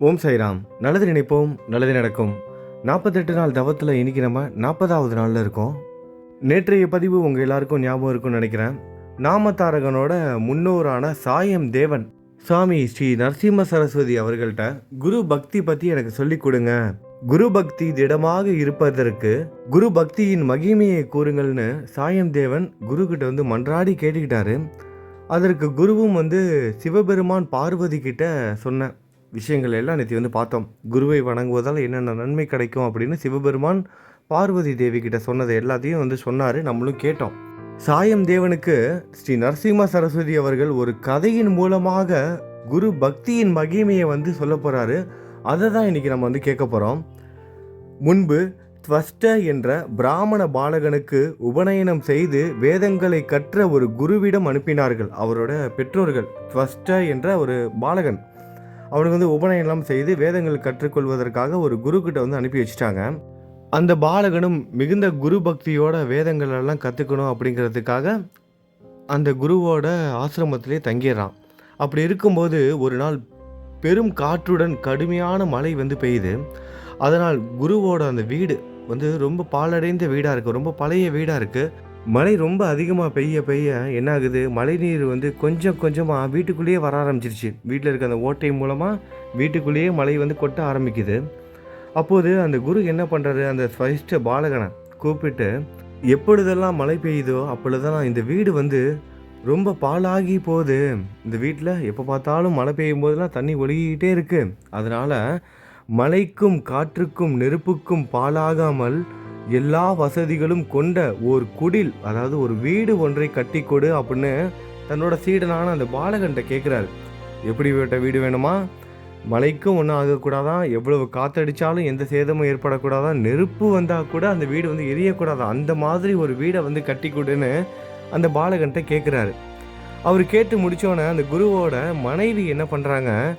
ஓம் சைராம் நல்லது நினைப்போம் நல்லது நடக்கும். நாற்பத்தெட்டு நாள் தவத்தில் இன்னைக்கு நம்ம நாற்பதாவது நாளில் இருக்கோம். நேற்றைய பதிவு உங்கள் எல்லாருக்கும் ஞாபகம் இருக்கும்னு நினைக்கிறேன். நாமதாரகனோட முன்னோரான சாயம் தேவன் சுவாமி ஸ்ரீ நரசிம்ம சரஸ்வதி அவர்கள்ட்ட குரு பக்தி பற்றி எனக்கு சொல்லிக் கொடுங்க. குரு பக்தி திடமாக இருப்பதற்கு குரு பக்தியின் மகிமையை கூறுங்கள்னு சாயம் தேவன் குரு கிட்ட வந்து மன்றாடி கேட்டுக்கிட்டாரு. அதற்கு குருவும் வந்து சிவபெருமான் பார்வதி கிட்ட சொன்ன விஷயங்கள் எல்லாம் நேற்று வந்து பார்த்தோம். குருவை வணங்குவதால் என்னென்ன நன்மை கிடைக்கும் அப்படின்னு சிவபெருமான் பார்வதி தேவி கிட்ட சொன்னதை எல்லாத்தையும் வந்து சொன்னார் நம்மளும் கேட்டோம். சாயம் தேவனுக்கு ஸ்ரீ நரசிம்ம சரஸ்வதி அவர்கள் ஒரு கதையின் மூலமாக குரு பக்தியின் மகிமையை வந்து சொல்ல போகிறாரு அதை தான் இன்றைக்கி நம்ம வந்து கேட்க போகிறோம் முன்பு துவஷ்ட என்ற பிராமண பாலகனுக்கு உபநயனம் செய்து வேதங்களை கற்ற ஒரு குருவிடம் அனுப்பினார்கள் அவரோட பெற்றோர்கள் துவஷ்ட என்ற ஒரு பாலகன். அவனுக்கு வந்து உபநயனம் செய்து வேதங்கள் கற்றுக்கொள்வதற்காக ஒரு குரு கிட்ட வந்து அனுப்பி வச்சுட்டாங்க. அந்த பாலகனும் மிகுந்த குரு பக்தியோட வேதங்கள் எல்லாம் கற்றுக்கணும் அப்படிங்கிறதுக்காக அந்த குருவோட ஆசிரமத்திலே தங்கிடுறான். அப்படி இருக்கும்போது ஒரு நாள் பெரும் காற்றுடன் கடுமையான மழை வந்து பெய்யுது. அதனால் குருவோட அந்த வீடு வந்து ரொம்ப பாழடைந்த வீடாக இருக்குது ரொம்ப பழைய வீடாக இருக்குது மழை ரொம்ப அதிகமாக பெய்ய பெய்ய என்ன ஆகுது மழைநீர் வந்து கொஞ்சம் கொஞ்சமாக வீட்டுக்குள்ளேயே வர ஆரம்பிச்சிருச்சு. வீட்டில் இருக்க அந்த ஓட்டை மூலமாக வீட்டுக்குள்ளேயே மழை வந்து கொட்ட ஆரம்பிக்குது. அப்போது அந்த குரு என்ன பண்ணுறாரு அந்த ஃபஸ்ட்டு பாலகனை கூப்பிட்டு எப்பொழுதெல்லாம் மழை பெய்யுதோ அப்பொழுதெல்லாம் இந்த வீடு வந்து ரொம்ப பாழாகி போகுது. இந்த வீட்டில் எப்போ பார்த்தாலும் மழை பெய்யும் போதெல்லாம் தண்ணி ஒழுகிக்கிட்டே இருக்குது அதனால் மழைக்கும் காற்றுக்கும் நெருப்புக்கும் பாழாகாமல் எல்லா வசதிகளும் கொண்ட ஒரு குடில் அதாவது ஒரு வீடு ஒன்றை கட்டி கொடு அப்படின்னு தன்னோட சீடனான அந்த பாலகன்ட்ட கேட்குறாரு எப்படிப்பட்ட வீடு வேணுமா? மழைக்கும் ஒன்றும் ஆகக்கூடாதான் எவ்வளவு காத்தடிச்சாலும் எந்த சேதமும் ஏற்படக்கூடாதான் நெருப்பு வந்தால் கூட அந்த வீடு வந்து எரியக்கூடாதான் அந்த மாதிரி ஒரு வீடை வந்து கட்டி கொடுன்னு அந்த பாலகன்ட்ட கேட்குறாரு அவர் கேட்டு முடித்தோடனே அந்த குருவோட மனைவி என்ன பண்ணுறாங்க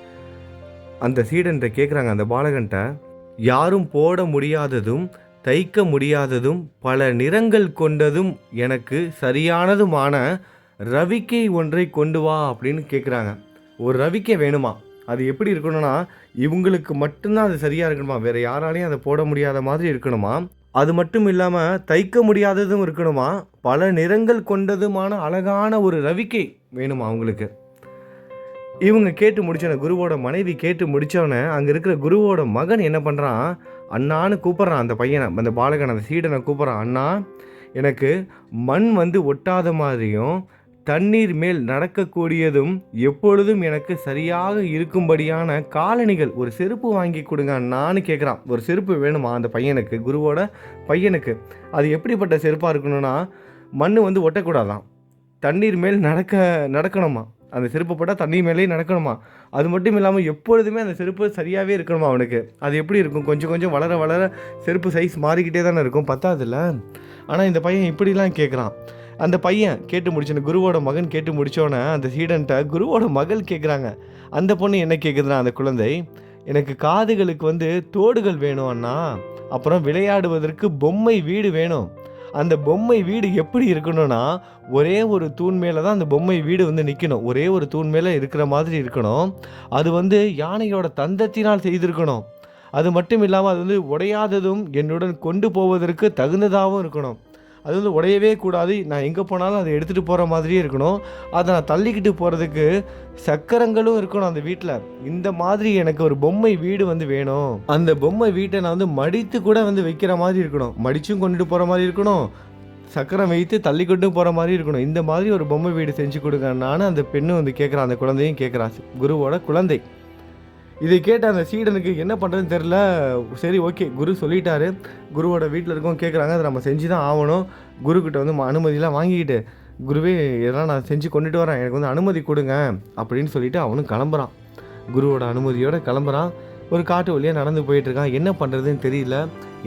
அந்த சீடன்ட்ட கேட்குறாங்க அந்த பாலகன்ட்ட. யாரும் போட முடியாததும் தைக்க முடியாததும் பல நிறங்கள் கொண்டதும் எனக்கு சரியானதுமான ரவிக்கை ஒன்றை கொண்டு வா அப்படின்னு கேட்குறாங்க ஒரு ரவிக்கை வேணுமா? அது எப்படி இருக்கணும்னா இவங்களுக்கு மட்டும்தான் அது சரியாக இருக்கணுமா? வேறு யாராலையும் அதை போட முடியாத மாதிரி இருக்கணுமா? அது மட்டும் இல்லாமல் தைக்க முடியாததும் இருக்கணுமா? பல நிறங்கள் கொண்டதுமான அழகான ஒரு ரவிக்கை வேணுமா அவங்களுக்கு? இவங்க கேட்டு முடிச்சோன்னே குருவோட மனைவி கேட்டு முடித்தோடனே அங்கே இருக்கிற குருவோட மகன் என்ன பண்ணுறான் அண்ணான்னு கூப்பிட்றான் அந்த பையனை அந்த பாலகன் அந்த சீடனை கூப்பிட்றான் அண்ணா எனக்கு மண் வந்து ஒட்டாத மாதிரியும் தண்ணீர் மேல் நடக்கக்கூடியதும் எப்பொழுதும் எனக்கு சரியாக இருக்கும்படியான காலணிகள் ஒரு செருப்பு வாங்கி கொடுங்க அண்ணான்னு கேட்குறான் ஒரு செருப்பு வேணுமா அந்த பையனுக்கு குருவோட பையனுக்கு? அது எப்படிப்பட்ட செருப்பாக இருக்கணும்னா மண் வந்து ஒட்டக்கூடாதான் தண்ணீர் மேல் நடக்க நடக்கணுமா? அந்த செருப்பு போட்டால் தண்ணி மேலேயே நடக்கணுமா? அது மட்டும் இல்லாமல் எப்பொழுதுமே அந்த செருப்பு சரியாகவே இருக்கணுமா அவனுக்கு? அது எப்படி இருக்கும்? கொஞ்சம் கொஞ்சம் வளர வளர செருப்பு சைஸ் மாறிக்கிட்டே தானே இருக்கும். பத்தாதுல்ல? ஆனால் இந்த பையன் இப்படிலாம் கேட்குறான் அந்த பையன் கேட்டு முடிச்சோன்னு குருவோட மகன் கேட்டு முடித்தோன்னே அந்த சீடன்ட்ட குருவோட மகள் கேட்குறாங்க அந்த பொண்ணு என்ன கேட்குதுன்னா அந்த குழந்தை எனக்கு காதுகளுக்கு வந்து தோடுகள் வேணும் அண்ணா. அப்புறம் விளையாடுவதற்கு பொம்மை வீடு வேணும். அந்த பொம்மை வீடு எப்படி இருக்கணும்னா ஒரே ஒரு தூண் மேலே தான் அந்த பொம்மை வீடு வந்து நிற்கணும் ஒரே ஒரு தூண் மேலே இருக்கிற மாதிரி இருக்கணும். அது வந்து யானையோட தந்தத்தினால் செய்திருக்கணும். அது மட்டும் இல்லாமல் அது வந்து உடையாததும் என்னுடன் கொண்டு போவதற்கு தகுந்ததாகவும் இருக்கணும். அது வந்து உடையவே கூடாது. நான் எங்கே போனாலும் அதை எடுத்துகிட்டு போகிற மாதிரியே இருக்கணும். அதை நான் தள்ளிக்கிட்டு போகிறதுக்கு சக்கரங்களும் இருக்கணும் அந்த வீட்டில் இந்த மாதிரி எனக்கு ஒரு பொம்மை வீடு வந்து வேணும். அந்த பொம்மை வீட்டை நான் வந்து மடித்து கூட வந்து வைக்கிற மாதிரி இருக்கணும். மடிச்சும் கொண்டுட்டு போகிற மாதிரி இருக்கணும். சக்கரம் வைத்து தள்ளி கொண்டு போகிற மாதிரி இருக்கணும். இந்த மாதிரி ஒரு பொம்மை வீடு செஞ்சு கொடுங்கன்னான்னு அந்த பெண்ணு வந்து கேட்குறான் அந்த குழந்தையும் கேட்குறான் குருவோட குழந்தை. இதை கேட்ட அந்த சீடனுக்கு என்ன பண்ணுறதுன்னு தெரில சரி ஓகே. குரு சொல்லிட்டாரு. குருவோட வீட்டில் இருக்கவங்க கேட்குறாங்க அதை நம்ம செஞ்சு தான் ஆகணும். குருக்கிட்ட வந்து அனுமதியெலாம் வாங்கிக்கிட்டு குருவே இதெல்லாம் நான் செஞ்சு கொண்டுட்டு வரேன். எனக்கு வந்து அனுமதி கொடுங்க. அப்படின்னு சொல்லிட்டு அவனும் கிளம்புறான். குருவோட அனுமதியோடு கிளம்புறான். ஒரு காட்டு வழியாக நடந்து போயிட்டுருக்கான். என்ன பண்ணுறதுன்னு தெரியல.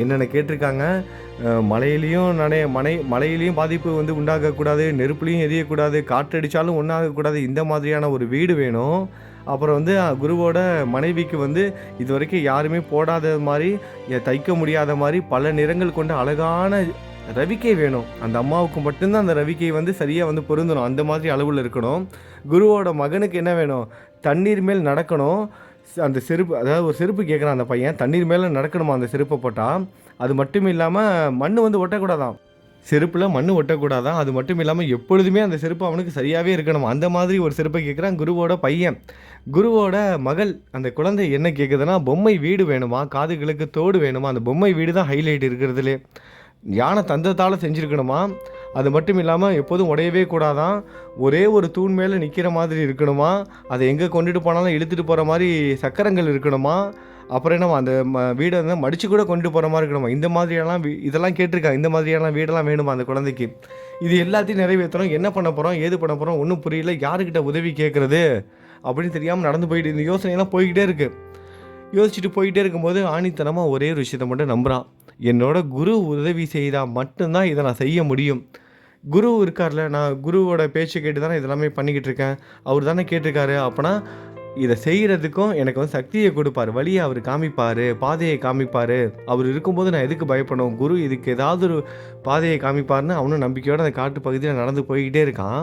என்னென்ன கேட்டிருக்காங்க? மலையிலையும் நனைய நடைய மலையிலையும் பாதிப்பு வந்து உண்டாகக்கூடாது நெருப்புலையும் எரியக்கூடாது காற்றடித்தாலும் ஒன்றாகக்கூடாது இந்த மாதிரியான ஒரு வீடு வேணும். அப்புறம் வந்து குருவோட மனைவிக்கு வந்து இது வரைக்கும் யாருமே போடாத மாதிரி தைக்க முடியாத மாதிரி பல நிறங்கள் கொண்ட அழகான ரவிக்கை வேணும். அந்த அம்மாவுக்கு மட்டும்தான் அந்த ரவிக்கை வந்து சரியாக வந்து பொருந்தணும். அந்த மாதிரி அளவில் இருக்கணும். குருவோட மகனுக்கு என்ன வேணும்? தண்ணீர் மேல் நடக்கணும். அந்த செருப்பு அதாவது ஒரு செருப்பு கேட்குறான் அந்த பையன். தண்ணீர் மேலே நடக்கணுமா அந்த செருப்பை போட்டால் அது மட்டும் இல்லாமல் மண் வந்து ஒட்டக்கூடாதான் செருப்பில் மண் ஒட்டக்கூடாதான் அது மட்டும் இல்லாமல் எப்பொழுதுமே அந்த செருப்பு அவனுக்கு சரியாகவே இருக்கணும். அந்த மாதிரி ஒரு செருப்பை கேட்குறான் குருவோட பையன். குருவோட மகள் அந்த குழந்தை என்ன கேட்குதுன்னா பொம்மை வீடு வேணுமா? காதுகளுக்கு தோடு வேணுமா? அந்த பொம்மை வீடு தான் ஹைலைட் இருக்கிறதுலே. யானை தந்தத்தால் செஞ்சுருக்கணுமா? அது மட்டும் இல்லாமல் எப்போதும் உடையவே கூடாதான். ஒரே ஒரு தூண் மேலே நிற்கிற மாதிரி இருக்கணுமா? அதை எங்கே கொண்டுட்டு போனாலும் இழுத்துட்டு போகிற மாதிரி சக்கரங்கள் இருக்கணுமா? அப்புறம் என்ன அந்த ம வீடை வந்து மடித்து கூட கொண்டு போகிற மாதிரி இருக்கணுமா? இந்த மாதிரியெல்லாம் வீ- இதெல்லாம் கேட்டிருக்காங்க. இந்த மாதிரியெல்லாம் வீடெல்லாம் வேணுமா அந்த குழந்தைக்கு? இது எல்லாத்தையும் நிறைவேற்றணும். என்ன பண்ண போகிறோம் ஏது பண்ண போகிறோம் ஒன்றும் புரியல. யாருக்கிட்ட உதவி கேட்குறது அப்படின்னு தெரியாமல் நடந்து போயிட்டு இந்த யோசனையெல்லாம் போய்கிட்டே இருக்குது யோசிச்சுட்டு போயிட்டே இருக்கும்போது ஆணித்தனமாக ஒரே ஒரு விஷயத்தை மட்டும் நம்புகிறான் என்னோட குரு உதவி செய்தால் மட்டும்தான் இதை நான் செய்ய முடியும். குரு இருக்கார்ல நான் குருவோட பேச்சு கேட்டு தானே இதெல்லாமே பண்ணிக்கிட்டு இருக்கேன் அவர் தானே கேட்டிருக்காரு. அப்போனா இதை செய்கிறதுக்கும் எனக்கு வந்து சக்தியை கொடுப்பார். வழியை அவர் காமிப்பார். பாதையை காமிப்பார். அவர் இருக்கும்போது நான் எதுக்கு பயப்படணும்? குரு இதுக்கு ஏதாவது ஒரு பாதையை காமிப்பார்னு அவனும் நம்பிக்கையோடு அந்த காட்டு பகுதியில் நடந்து போய்கிட்டே இருக்கான்.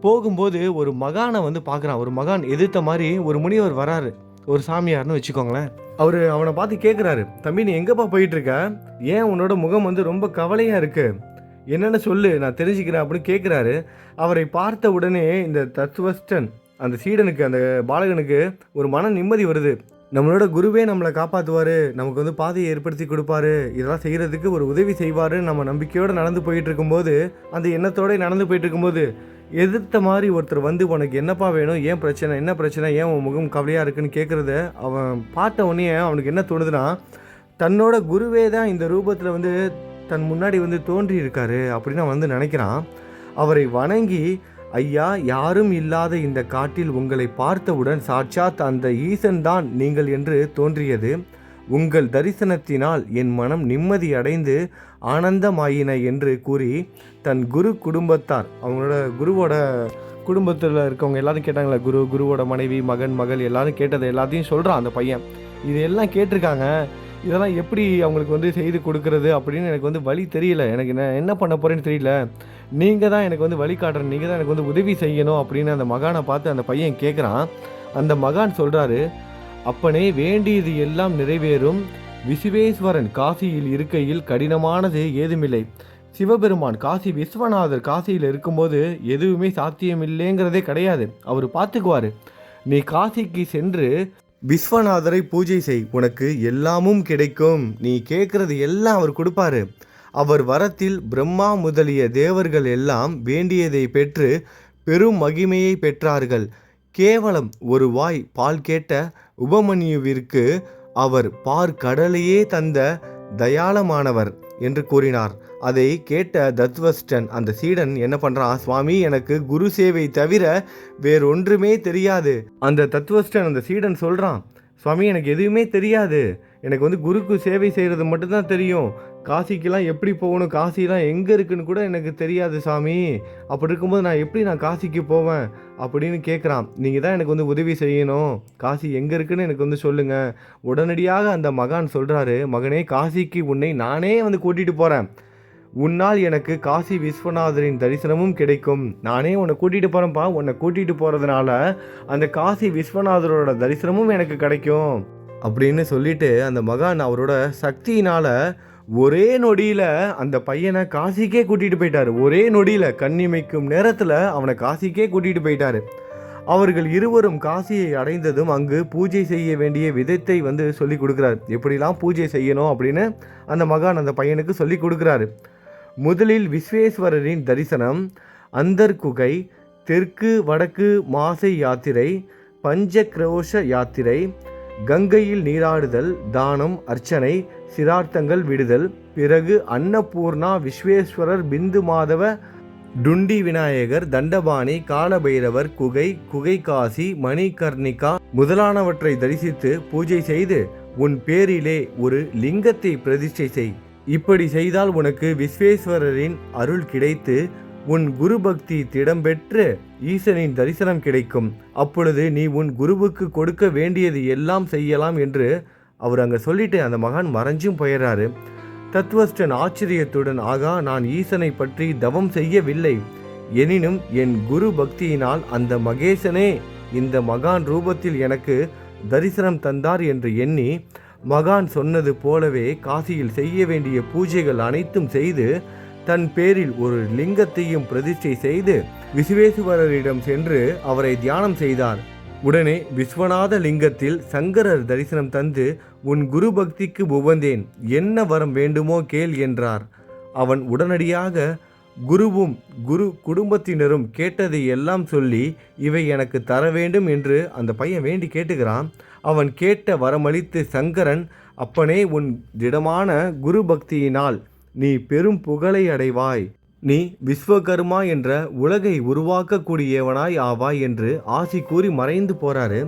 போகும்போது ஒரு மகானை வந்து பார்க்குறான். ஒரு மகான் எதிர்த்த மாதிரி ஒரு முனிவர் வராரு. ஒரு சாமியார்னு வச்சுக்கோங்களேன். அவர் அவனை பார்த்து கேட்குறாரு தம்பி நீ எங்கேப்பா போயிட்டுருக்க? ஏன் உன்னோட முகம் வந்து ரொம்ப கவலையாக இருக்குது என்னென்னு சொல்லு நான் தெரிஞ்சுக்கிறேன் அப்படின்னு கேட்குறாரு அவரை பார்த்த உடனே இந்த தத்துவஸ்டன் அந்த சீடனுக்கு அந்த பாலகனுக்கு ஒரு மன நிம்மதி வருது. நம்மளோட குருவே நம்மளை காப்பாற்றுவார் நமக்கு வந்து பாதையை ஏற்படுத்தி கொடுப்பாரு இதெல்லாம் செய்கிறதுக்கு ஒரு உதவி செய்வார் நம்ம நம்பிக்கையோடு நடந்து போயிட்டு இருக்கும்போது அந்த எண்ணத்தோடய நடந்து போயிட்டு இருக்கும்போது எதிர்த்த மாதிரி ஒருத்தர் வந்து உனக்கு என்னப்பா வேணும்? ஏன் பிரச்சனை? என்ன பிரச்சனை? ஏன் உன் முகம் கவலையாக இருக்குன்னு? கேட்குறத அவன் பார்த்த உடனே அவனுக்கு என்ன தோணுதுன்னா தன்னோட குருவே தான் இந்த ரூபத்தில் வந்து தன் முன்னாடி வந்து தோன்றி இருக்காரு அப்படின்னு வந்து நினைக்கிறான். அவரை வணங்கி ஐயா யாரும் இல்லாத இந்த காட்டில் உங்களை பார்த்தவுடன் சாட்சாத் அந்த ஈசன் தான் நீங்கள் என்று தோன்றியது. உங்கள் தரிசனத்தினால் என் மனம் நிம்மதி அடைந்து ஆனந்தமாயின என்று கூறி தன் குரு குடும்பத்தார் அவங்களோட குருவோட குடும்பத்தில் இருக்கவங்க எல்லாரும் கேட்டாங்களே குரு குருவோட மனைவி மகன் மகள் எல்லாரும் கேட்டதை எல்லாத்தையும் சொல்கிறான் அந்த பையன். இது எல்லாம் கேட்டிருக்காங்க. இதெல்லாம் எப்படி அவங்களுக்கு வந்து செய்து கொடுக்கறது அப்படின்னு எனக்கு வந்து வழி தெரியல. எனக்கு என்ன என்ன பண்ண போகிறேன்னு தெரியல. நீங்கள் தான் எனக்கு வந்து வழிகாட்டுறேன் நீங்கள் தான் எனக்கு வந்து உதவி செய்யணும் அப்படின்னு அந்த மகானை பார்த்து அந்த பையன் கேட்குறான் அந்த மகான் சொல்கிறாரு அப்பனே வேண்டியது எல்லாம் நிறைவேறும். விசுவேஸ்வரன் காசியில் இருக்கையில் கடினமானது ஏதுமில்லை. சிவபெருமான் காசி விஸ்வநாதர் காசியில் இருக்கும்போது எதுவுமே சாத்தியமில்லைங்கிறதே கிடையாது. அவர் பார்த்துக்குவார். நீ காசிக்கு சென்று விஸ்வநாதரை பூஜை செய் உனக்கு எல்லாமும் கிடைக்கும். நீ கேட்குறது எல்லாம் அவர் கொடுப்பாரு. அவர் வரத்தில் பிரம்மா முதலிய தேவர்கள் எல்லாம் வேண்டியதை பெற்று பெரும் மகிமையை பெற்றார்கள். கேவலம் ஒரு வாய் பால் கேட்ட உபமன்யுவிற்கு அவர் பார் கடலையே தந்த தயாளமானவர். என்று கூறினார். அதை கேட்ட தத்வஸ்டன் அந்த சீடன் என்ன பண்ணுறான் சுவாமி எனக்கு குரு சேவை தவிர வேறொன்றுமே தெரியாது. அந்த தத்வஸ்டன் அந்த சீடன் சொல்கிறான் சுவாமி எனக்கு எதுவுமே தெரியாது. எனக்கு வந்து குருக்கு சேவை செய்கிறது மட்டும்தான் தெரியும். காசிக்கெல்லாம் எப்படி போகணும் காசிலாம் எங்கே இருக்குன்னு கூட எனக்கு தெரியாது சாமி. அப்படி இருக்கும்போது நான் எப்படி நான் காசிக்கு போவேன் அப்படின்னு கேட்குறான் நீங்கள் தான் எனக்கு வந்து உதவி செய்யணும். காசி எங்கே இருக்குன்னு எனக்கு வந்து சொல்லுங்கள் உடனடியாக அந்த மகான் சொல்கிறாரு மகனே காசிக்கு உன்னை நானே வந்து கூட்டிகிட்டு போகிறேன் உன்னால் எனக்கு காசி விஸ்வநாதரின் தரிசனமும் கிடைக்கும். நானே உன்னை கூட்டிகிட்டு போகிறேன்ப்பா உன்னை கூட்டிகிட்டு போகிறதுனால அந்த காசி விஸ்வநாதரோட தரிசனமும் எனக்கு கிடைக்கும். அப்படின்னு சொல்லிட்டு அந்த மகான் அவரோட சக்தியினால் ஒரே நொடியில் அந்த பையனை காசிக்கே கூட்டிகிட்டு போயிட்டாரு. ஒரே நொடியில் கண்ணிமைக்கும் நேரத்தில் அவனை காசிக்கே கூட்டிகிட்டு போயிட்டார். அவர்கள் இருவரும் காசியை அடைந்ததும் அங்கு பூஜை செய்ய வேண்டிய விதத்தை வந்து சொல்லி கொடுக்குறாரு. எப்படிலாம் பூஜை செய்யணும் அப்படின்னு அந்த மகான் அந்த பையனுக்கு சொல்லி கொடுக்குறாரு. முதலில் விஸ்வேஸ்வரரின் தரிசனம் அந்தர் குகை தெற்கு வடக்கு மாசை யாத்திரை பஞ்சக்ரோஷ யாத்திரை கங்கையில் நீராடுதல் தானம் அர்ச்சனை சிரார்த்தங்கள் விடுதல். பிறகு அன்னபூர்ணா விஸ்வேஸ்வரர் பிந்து மாதவ டுண்டி விநாயகர் தண்டபாணி காலபைரவர் குகை குகை காசி மணிகர்ணிகா முதலானவற்றை தரிசித்து பூஜை செய்து உன் பேரிலே ஒரு லிங்கத்தை பிரதிஷ்டை செய். இப்படி செய்தால் உனக்கு விஸ்வேஸ்வரரின் அருள் கிடைத்து உன் குரு பக்தி திடம்பெற்று ஈசனின் தரிசனம் கிடைக்கும். அப்பொழுது நீ உன் குருவுக்கு கொடுக்க வேண்டியது எல்லாம் செய்யலாம் என்று அவர் அங்கே சொல்லிட்டு அந்த மகான் மறைஞ்சும் போயிடுறாரு தத்துவஸ்டன் ஆச்சரியத்துடன் ஆகா நான் ஈசனை பற்றி தவம் செய்யவில்லை. எனினும் என் குரு பக்தியினால் அந்த மகேசனே இந்த மகான் ரூபத்தில் எனக்கு தரிசனம் தந்தார் என்று எண்ணி மகான் சொன்னது போலவே காசியில் செய்ய வேண்டிய பூஜைகள் அனைத்தும் செய்து தன் பேரில் ஒரு லிங்கத்தையும் பிரதிஷ்டை செய்து விசுவேசுவரரிடம் சென்று அவரை தியானம் செய்தார். உடனே விஸ்வநாத லிங்கத்தில் சங்கரர் தரிசனம் தந்து உன் குரு பக்திக்கு உவந்தேன் என்ன வரம் வேண்டுமோ கேள் என்றார். அவன் உடனடியாக குருவும் குரு குடும்பத்தினரும் கேட்டதை எல்லாம் சொல்லி இவை எனக்கு தர வேண்டும் என்று அந்த பையன் வேண்டி கேட்டுக்கிறான் அவன் கேட்ட வரமளித்து சங்கரன் அப்பனே உன் திடமான குரு பக்தியினால் நீ பெரும் புகழை அடைவாய். நீ விஸ்வகர்மா என்ற உலகை உருவாக்கக்கூடியவனாய் ஆவாய் என்று ஆசி கூறி மறைந்து போறாரு.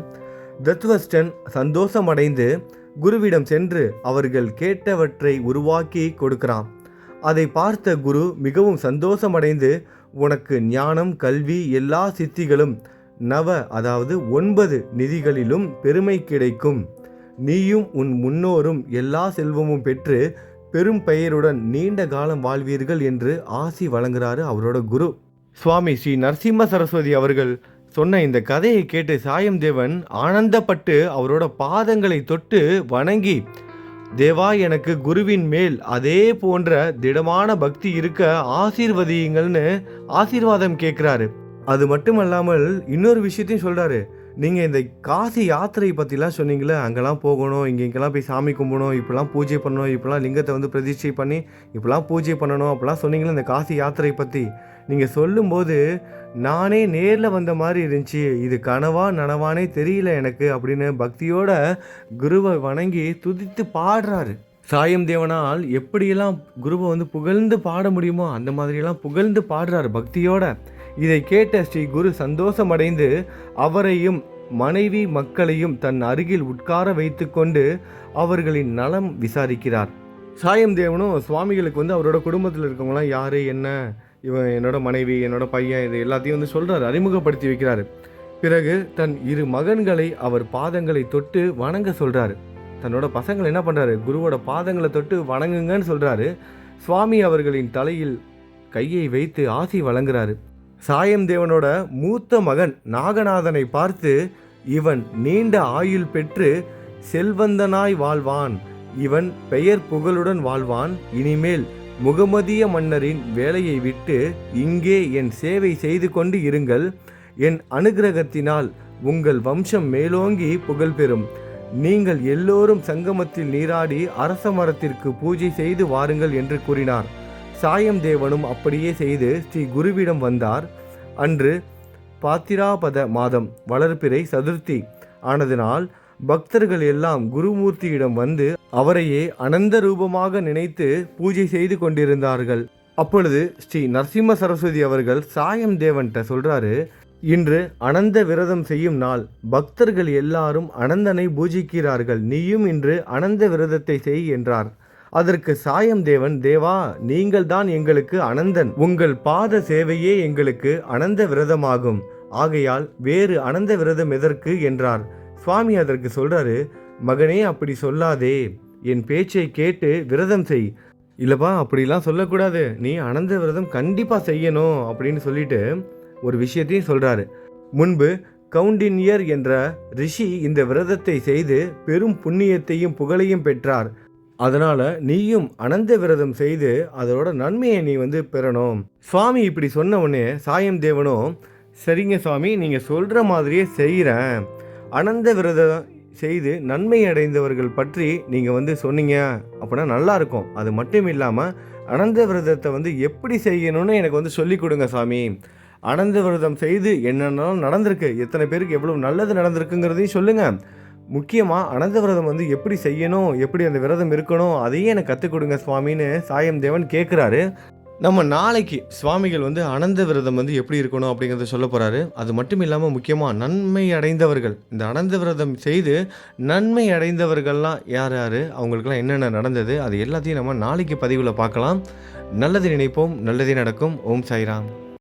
தத்வஸ்டன் சந்தோஷமடைந்து குருவிடம் சென்று அவர்கள் கேட்டவற்றை உருவாக்கி கொடுக்கிறான். அதை பார்த்த குரு மிகவும் சந்தோஷமடைந்து உனக்கு ஞானம் கல்வி எல்லா சித்திகளும் நவ அதாவது ஒன்பது நிதிகளிலும் பெருமை கிடைக்கும். நீயும் உன் முன்னோரும் எல்லா செல்வமும் பெற்று பெரும் பெயருடன் நீண்ட காலம் வாழ்வீர்கள் என்று ஆசி வழங்குகிறாரு அவரோட குரு. சுவாமி ஸ்ரீ நரசிம்ம சரஸ்வதி அவர்கள் சொன்ன இந்த கதையை கேட்டு சாயம் தேவன் ஆனந்தப்பட்டு அவரோட பாதங்களை தொட்டு வணங்கி தேவா எனக்கு குருவின் மேல் அதே போன்ற திடமான பக்தி இருக்க ஆசீர்வதியுங்கள்னு ஆசீர்வாதம் கேட்குறாரு. அது மட்டுமல்லாமல் இன்னொரு விஷயத்தையும் சொல்கிறாரு நீங்கள் இந்த காசி யாத்திரை பற்றிலாம் சொன்னீங்களே அங்கெல்லாம் போகணும் இங்கே இங்கெல்லாம் போய் சாமி கும்பிடணும் இப்படிலாம் பூஜை பண்ணணும் இப்படிலாம் லிங்கத்தை வந்து பிரதிஷ்டை பண்ணி இப்படிலாம் பூஜை பண்ணணும் அப்படிலாம் சொன்னீங்களே இந்த காசி யாத்திரை பற்றி நீங்கள் சொல்லும்போது நானே நேரில் வந்த மாதிரி இருந்துச்சு. இது கனவா நனவானே தெரியல எனக்கு அப்படின்னு பக்தியோட குருவை வணங்கி துதித்து பாடுறாரு. சாயம் தேவனால் எப்படியெல்லாம் குருவை வந்து புகழ்ந்து பாட முடியுமோ அந்த மாதிரியெல்லாம் புகழ்ந்து பாடுறாரு பக்தியோட. இதை கேட்ட ஸ்ரீ குரு சந்தோஷமடைந்து அவரையும் மனைவி மக்களையும் தன் அருகில் உட்கார வைத்துக்கொண்டு அவர்களின் நலம் விசாரிக்கிறார். சாயம் தேவனும் சுவாமிகளுக்கு வந்து அவரோட குடும்பத்தில் இருக்கவங்களாம் யார் என்ன இவன் என்னோட மனைவி என்னோட பையன் இது எல்லாத்தையும் வந்து சொல்கிறார் அறிமுகப்படுத்தி வைக்கிறாரு. பிறகு தன் இரு மகன்களை அவர் பாதங்களை தொட்டு வணங்க சொல்கிறாரு தன்னோட பசங்களை என்ன பண்ணுறாரு குருவோட பாதங்களை தொட்டு வணங்குங்கன்னு சொல்கிறாரு சுவாமி அவர்களின் தலையில் கையை வைத்து ஆசி வழங்குறாரு. சாயம் தேவனோட மூத்த மகன் நாகநாதனை பார்த்து இவன் நீண்ட ஆயுள் பெற்று செல்வந்தனாய் வாழ்வான். இவன் பெயர் புகழுடன் வாழ்வான். இனிமேல் முகமதிய மன்னரின் வேலையை விட்டு இங்கே என் சேவை செய்து கொண்டு இருங்கள். என் அனுகிரகத்தினால் உங்கள் வம்சம் மேலோங்கி புகழ் பெறும் நீங்கள் எல்லோரும் சங்கமத்தில் நீராடி அரச மரத்திற்கு பூஜை செய்து வாருங்கள் என்று கூறினார். சாயம் தேவனும் அப்படியே செய்து ஸ்ரீ குருவிடம் வந்தார். அன்று பாத்திராபத மாதம் வளர்ப்பிறை சதுர்த்தி ஆனதினால் பக்தர்கள் எல்லாம் குருமூர்த்தியிடம் வந்து அவரையே அனந்த ரூபமாக நினைத்து பூஜை செய்து கொண்டிருந்தார்கள். அப்பொழுது ஸ்ரீ நரசிம்ம சரஸ்வதி அவர்கள் சாயம் தேவன்கிட்ட சொல்றாரு இன்று அனந்த விரதம் செய்யும் நாள். பக்தர்கள் எல்லாரும் அனந்தனை பூஜிக்கிறார்கள். நீயும் இன்று அனந்த விரதத்தை செய் என்றார். அதற்கு சாயம் தேவன் தேவா நீங்கள் தான் எங்களுக்கு அனந்தன். உங்கள் பாத சேவையே எங்களுக்கு அனந்த விரதமாகும். ஆகையால் வேறு அனந்த விரதம் எதற்கு? என்றார். சுவாமி அதற்கு சொல்றாரு மகனே அப்படி சொல்லாதே. என் பேச்சை கேட்டு விரதம் செய். இல்லைப்பா அப்படிலாம் சொல்லக்கூடாது. நீ அனந்த விரதம் கண்டிப்பாக செய்யணும் அப்படின்னு சொல்லிட்டு ஒரு விஷயத்தையும் சொல்கிறாரு முன்பு கவுண்டின்யர் என்ற ரிஷி இந்த விரதத்தை செய்து பெரும் புண்ணியத்தையும் புகழையும் பெற்றார். அதனால் நீயும் அனந்த விரதம் செய்து அதோட நன்மையை நீ வந்து பெறணும். சுவாமி இப்படி சொன்ன உடனே சாயம் தேவனும் சரிங்க சுவாமி நீங்கள் சொல்கிற மாதிரியே செய்கிறேன் அனந்த விரதம் செய்து நன்மை அடைந்தவர்கள் பற்றி நீங்கள் வந்து சொன்னீங்க அப்படின்னா நல்லாயிருக்கும் அது மட்டும் இல்லாமல் அனந்த விரதத்தை வந்து எப்படி செய்யணும்னு எனக்கு வந்து சொல்லிக் கொடுங்க சாமி. அனந்த விரதம் செய்து என்னென்னாலும் நடந்திருக்கு எத்தனை பேருக்கு எவ்வளோ நல்லது நடந்திருக்குங்கிறதையும் சொல்லுங்கள் முக்கியமாக அனந்த விரதம் வந்து எப்படி செய்யணும் எப்படி அந்த விரதம் இருக்கணும் அதையும் எனக்கு கற்றுக் கொடுங்க சுவாமின்னு சாயம் தேவன் கேட்குறாரு நம்ம நாளைக்கு சுவாமிகள் வந்து அனந்த விரதம் வந்து எப்படி இருக்கணும் அப்படிங்கிறத சொல்ல போகிறாரு அது மட்டும் இல்லாமல் முக்கியமாக நன்மை அடைந்தவர்கள் இந்த அனந்த விரதம் செய்து நன்மை அடைந்தவர்கள்லாம் யார் யார் அவங்களுக்கெல்லாம் என்னென்ன நடந்தது அது எல்லாத்தையும் நம்ம நாளைக்கு பதிவில் பார்க்கலாம். நல்லது நினைப்போம் நல்லதே நடக்கும். ஓம் சாய்ராம்.